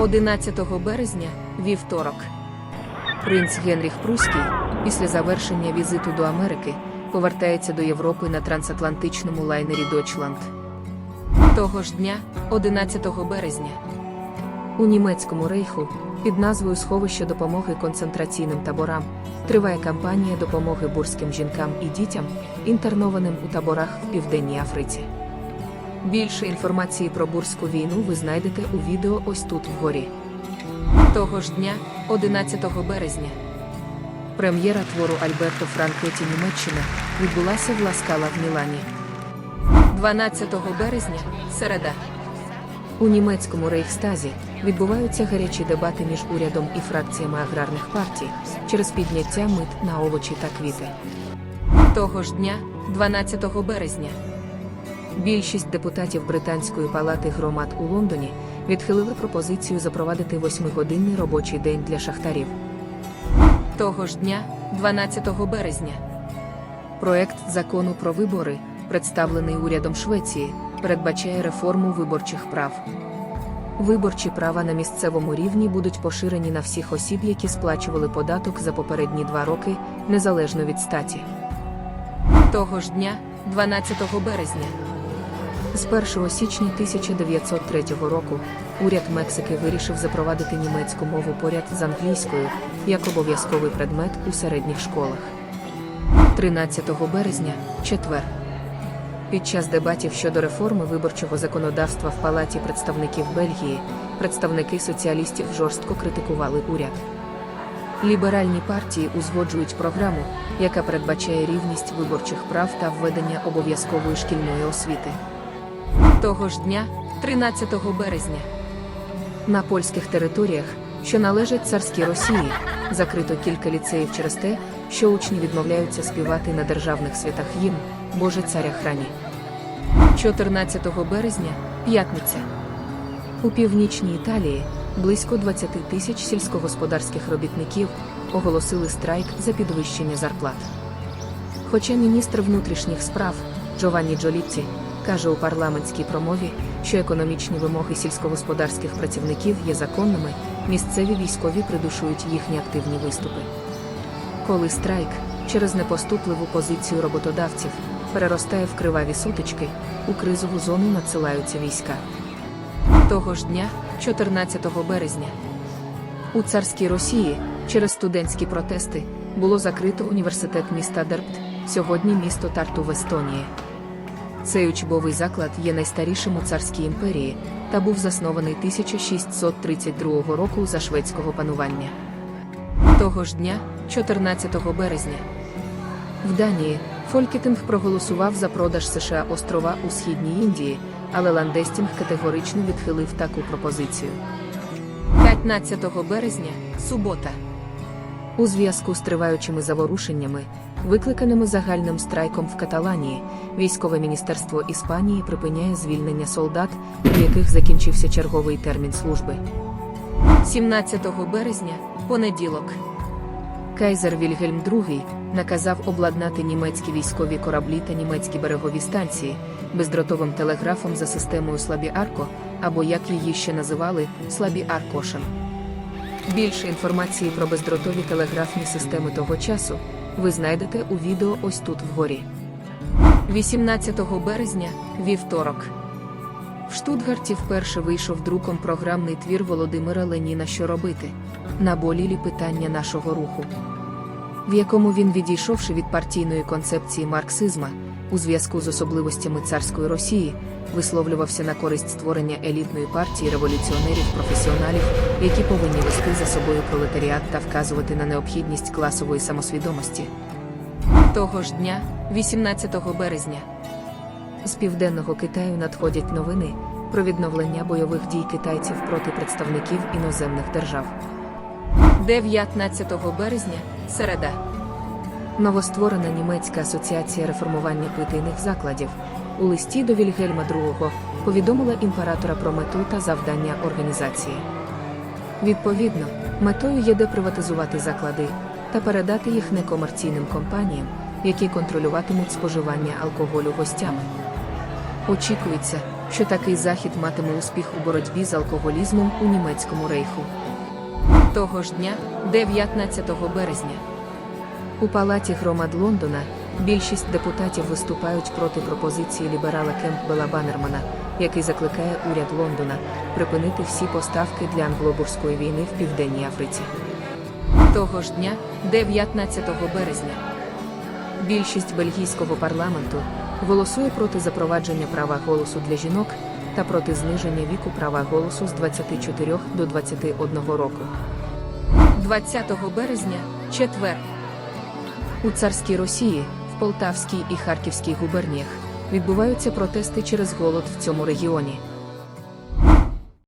11 березня, вівторок. Принц Генріх Пруський, після завершення візиту до Америки, повертається до Європи на трансатлантичному лайнері Дойчланд. Того ж дня, 11 березня, у німецькому рейху під назвою Сховище допомоги концентраційним таборам триває кампанія допомоги бурським жінкам і дітям, інтернованим у таборах в Південній Африці. Більше інформації про бурську війну ви знайдете у відео ось тут вгорі. Того ж дня, 11 березня, прем'єра твору Альберто Франкеті Німеччина відбулася в Ласкала в Мілані. 12 березня, середа. У німецькому рейхстазі відбуваються гарячі дебати між урядом і фракціями аграрних партій через підняття мит на овочі та квіти. Того ж дня, 12 березня, більшість депутатів Британської палати громад у Лондоні відхилили пропозицію запровадити восьмигодинний робочий день для шахтарів. Того ж дня, 12 березня, проект закону про вибори, представлений урядом Швеції, передбачає реформу виборчих прав. Виборчі права на місцевому рівні будуть поширені на всіх осіб, які сплачували податок за попередні два роки, незалежно від статі. Того ж дня, 12 березня, з 1 січня 1903 року уряд Мексики вирішив запровадити німецьку мову поряд з англійською як обов'язковий предмет у середніх школах. 13 березня, четвер. Під час дебатів щодо реформи виборчого законодавства в Палаті представників Бельгії представники соціалістів жорстко критикували уряд. Ліберальні партії узгоджують програму, яка передбачає рівність виборчих прав та введення обов'язкової шкільної освіти. Того ж дня, 13 березня, на польських територіях, що належать царській Росії, закрито кілька ліцеїв через те, що учні відмовляються співати на державних святах гімн Боже царя храні. 14 березня, п'ятниця. У північній Італії близько 20 тисяч сільськогосподарських робітників оголосили страйк за підвищення зарплат. Хоча міністр внутрішніх справ Джованні Джоліпці каже у парламентській промові, що економічні вимоги сільськогосподарських працівників є законними, місцеві військові придушують їхні активні виступи. Коли страйк через непоступливу позицію роботодавців переростає в криваві сутички, у кризову зону надсилаються війська. Того ж дня, 14 березня, у царській Росії через студентські протести було закрито університет міста Дерпт, сьогодні місто Тарту в Естонії. Цей учбовий заклад є найстарішим у царській імперії та був заснований 1632 року за шведського панування. Того ж дня, 14 березня, в Данії Фолькетинг проголосував за продаж США острова у східній Індії, але Ландестінг категорично відхилив таку пропозицію. 15 березня, субота. У зв'язку з триваючими заворушеннями, викликаними загальним страйком в Каталанії, військове міністерство Іспанії припиняє звільнення солдат, у яких закінчився черговий термін служби. 17 березня, понеділок. Кайзер Вільгельм II наказав обладнати німецькі військові кораблі та німецькі берегові станції бездротовим телеграфом за системою Слабі-Арко, або як її ще називали Слабі-Аркошен. Більше інформації про бездротові телеграфні системи того часу ви знайдете у відео ось тут вгорі. 18 березня, вівторок. В Штутгарті вперше вийшов друком програмний твір Володимира Леніна Що робити? Наболілі питання нашого руху, в якому він, відійшовши від партійної концепції марксизма, у зв'язку з особливостями царської Росії, висловлювався на користь створення елітної партії революціонерів-професіоналів, які повинні вести за собою пролетаріат та вказувати на необхідність класової самосвідомості. Того ж дня, 18 березня, з південного Китаю надходять новини про відновлення бойових дій китайців проти представників іноземних держав. 19 березня, середа. Новостворена німецька асоціація реформування питейних закладів у листі до Вільгельма II повідомила імператора про мету та завдання організації. Відповідно, метою є деприватизувати заклади та передати їх некомерційним компаніям, які контролюватимуть споживання алкоголю гостями. Очікується, що такий захід матиме успіх у боротьбі з алкоголізмом у німецькому рейху. Того ж дня, 19 березня, у палаті громад Лондона більшість депутатів виступають проти пропозиції ліберала Кемпбела Баннермана, який закликає уряд Лондона припинити всі поставки для англобурської війни в Південній Африці. Того ж дня, 19 березня, більшість бельгійського парламенту голосує проти запровадження права голосу для жінок та проти зниження віку права голосу з 24 до 21 року. 20 березня, четвер. У царській Росії, в Полтавській і Харківській губерніях відбуваються протести через голод в цьому регіоні.